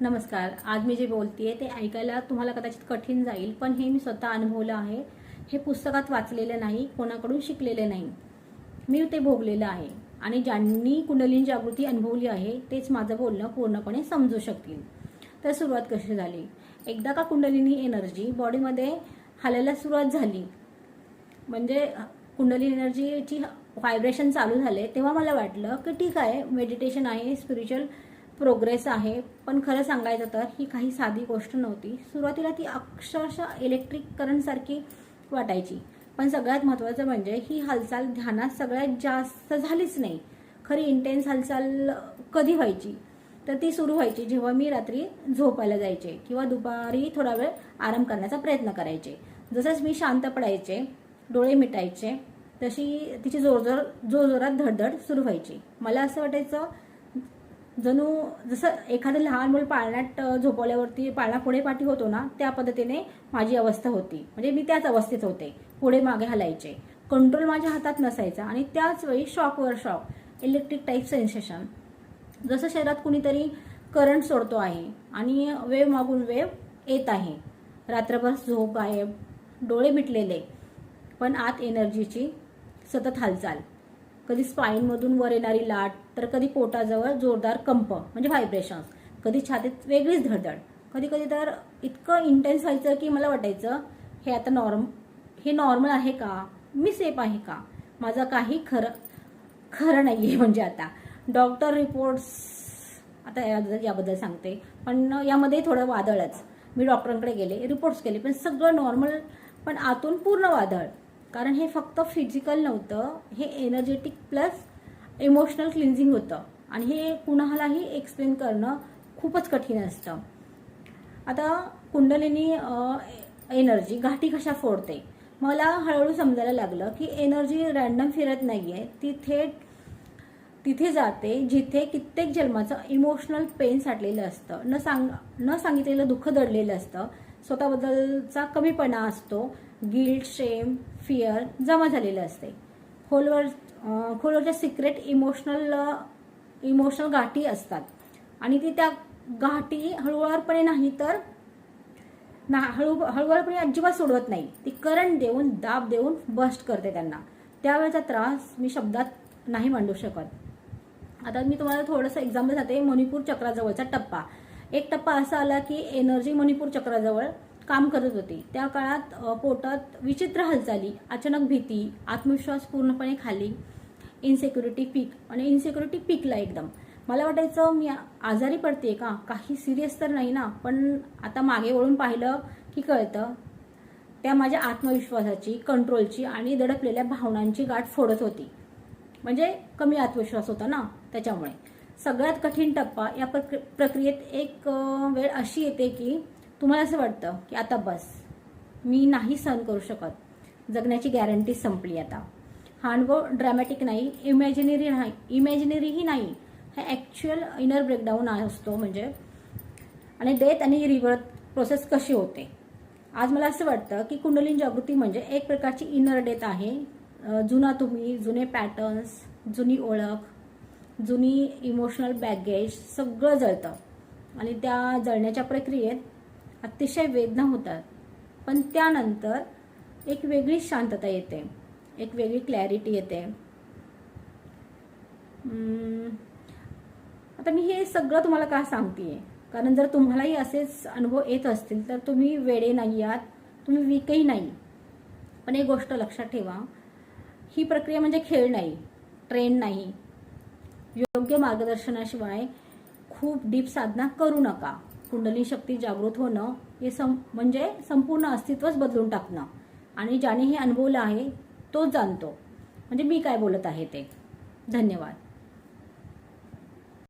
नमस्कार आज मी जे बोलतेय ते ऐकायला तुम्हाला कदाचित कठीण जाईल पण हे मी स्वतः अनुभवलं आहे. हे पुस्तकात वाचलेलं नाही कोणाकडून शिकलेलं नाही. मी ते भोगलेलं आहे आणि ज्यांनी कुंडलीन जागृती अनुभवली आहे तेच माझं बोलणं पूर्णपणे समजू शकतील. तर सुरुवात कशी झाली? एकदा का कुंडलिनी एनर्जी बॉडीमध्ये हालायला सुरुवात झाली? म्हणजे कुंडली एनर्जीची व्हायब्रेशन चालू झाले तेव्हा मला वाटलं की ठीक आहे मेडिटेशन आहे स्पिरिच्युअल प्रोग्रेस आहे. पण खरं सांगायचं तर ही काही साधी गोष्ट नव्हती. सुरुवातीला ती अक्षरशः इलेक्ट्रिक करंटसारखी वाटायची. पण सगळ्यात महत्त्वाचं म्हणजे ही हालचाल ध्यानात सगळ्यात जास्त झालीच नाही. खरी इंटेन्स हालचाल कधी व्हायची? तर ती सुरू व्हायची जेव्हा मी रात्री झोपायला जायचे किंवा दुपारी थोडा वेळ आराम करण्याचा प्रयत्न करायचे. जसंच मी शांत पडायचे डोळे मिटायचे तशी तिची जोरजोर जोरजोरात धडधड सुरू व्हायची. मला असं वाटायचं जणू जसं एखादं लहान मूल पाळण्यात झोपवल्यावरती पाळणा पुढे पाठी होतो ना त्या पद्धतीने माझी अवस्था होती. म्हणजे मी त्याच अवस्थेत होते पुढे मागे हलायचे. कंट्रोल माझ्या हातात नसायचा आणि त्याच वेळी शॉकवर शॉक इलेक्ट्रिक टाईप सेन्सेशन जसं शरीरात कुणीतरी करंट सोडतो आहे आणि वेव मागून वेव येत आहे. रात्रभर झोप गायब डोळे मिटलेले पण आत एनर्जीची सतत हालचाल. कधी स्पाईनमधून वर येणारी लाट तर कधी पोटाजवळ जोरदार कंप म्हणजे व्हायब्रेशन्स कधी छातीत वेगळीच धडधड. कधी कधी तर इतकं इंटेन्स व्हायचं की मला वाटायचं हे आता नॉर्म हे नॉर्मल आहे का? मी सेफ आहे का? माझं काही खरं खरं नाही आहे म्हणजे आता. डॉक्टर रिपोर्ट्स आता याबद्दल याबद्दल सांगते. पण यामध्ये थोडं वादळच. मी डॉक्टरांकडे गेले रिपोर्ट्स केले पण सगळं नॉर्मल पण आतून पूर्ण वादळ. कारण हे फक्त फिजिकल नव्हतं. हे एनर्जेटिक प्लस इमोशनल क्लिन्झिंग होतं. आणि हे कुणालाही एक्सप्लेन करणं खूपच कठीण असतं. आता कुंडलिनी एनर्जी घाटी कशा फोडते? मला हळूहळू समजायला लागलं की एनर्जी रॅन्डम फिरत नाहीये. ती थेट तिथे जाते जिथे कित्येक जन्माचं इमोशनल पेन साठलेलं असतं. न सांग न सांगितलेलं दुःख दडलेलं असतं. स्वतःबद्दलचा कमीपणा असतो. गिल्ड शेम फिअर जमा झालेलं असते खोलवर खोलवरच्या सिक्रेट इमोशनल इमोशनल गाठी असतात. आणि ती त्या गाठी हळूवारपणे नाही तर ना हळू हळूवारपणे अजिबात सोडवत नाही. ती करंट देऊन दाब देऊन बस्ट करते त्यांना. त्यावेळेचा त्रास मी शब्दात नाही मांडू शकत. आता मी तुम्हाला थोडंसं एक्झाम्पल जाते मणिपूर चक्राजवळचा टप्पा. एक टप्पा असा आला की एनर्जी मणिपूर चक्राजवळ काम करत होते. त्या काळात पोटात विचित्र हालचाली अचानक भीती आत्मविश्वास पूर्णपणे खाली इन्सेक्युरिटी पीक आणि इन्सेक्युरिटी पीकला एकदम. मला वाटायचं मी आजारी पडते का? काही सिरियस तर नाही ना? पण आता मागे वळून पाहिलं की कळतं त्या माझ्या आत्मविश्वासाची कंट्रोलची आणि दडपलेल्या भावनांची गाठ फोडत होती. म्हणजे कमी आत्मविश्वास होता ना त्याच्यामुळे. सगळ्यात कठीण टप्पा या प्रक्रियेत एक वेळ अशी येते की तुम्हाला असं वाटतं की आता बस मी नाही सहन करू शकत. जगण्याची गॅरंटी संपली आता. हा अनुभव ड्रॅमॅटिक नाही इमॅजिनरी नाही इमॅजिनरीही नाही. हा ॲक्च्युअल इनर ब्रेकडाऊन असतो म्हणजे. आणि डेथ आणि रिवर्थ प्रोसेस कशी होते? आज मला असं वाटतं की कुंडलीन जागृती म्हणजे एक प्रकारची इनर डेथ आहे. जुना तुम्ही जुने पॅटर्न्स जुनी ओळख जुनी इमोशनल बॅगेज सगळं जळतं. आणि त्या जळण्याच्या प्रक्रियेत अतिशय वेदना होतात. पण त्यानंतर एक वेगळी शांतता येते. एक वेगळी क्लॅरिटी येते. आता मी हे सगळं तुम्हाला का सांगते कारण जर तुम्हालाही असेच अनुभव येत असतील तर तुम्ही वेडे नाही आहात तुम्ही वीकही नाही. पण एक गोष्ट लक्षात ठेवा. ही प्रक्रिया म्हणजे खेळ नाही ट्रेन नाही. योग्य मार्गदर्शनाशिवाय खूप डीप साधना करू नका. कुंडली शक्ती जागृत होणं हे सं म्हणजे संपूर्ण अस्तित्वच बदलून टाकणं. आणि ज्याने हे अनुभवलं आहे तोच जाणतो. म्हणजे मी काय बोलत आहे ते. धन्यवाद.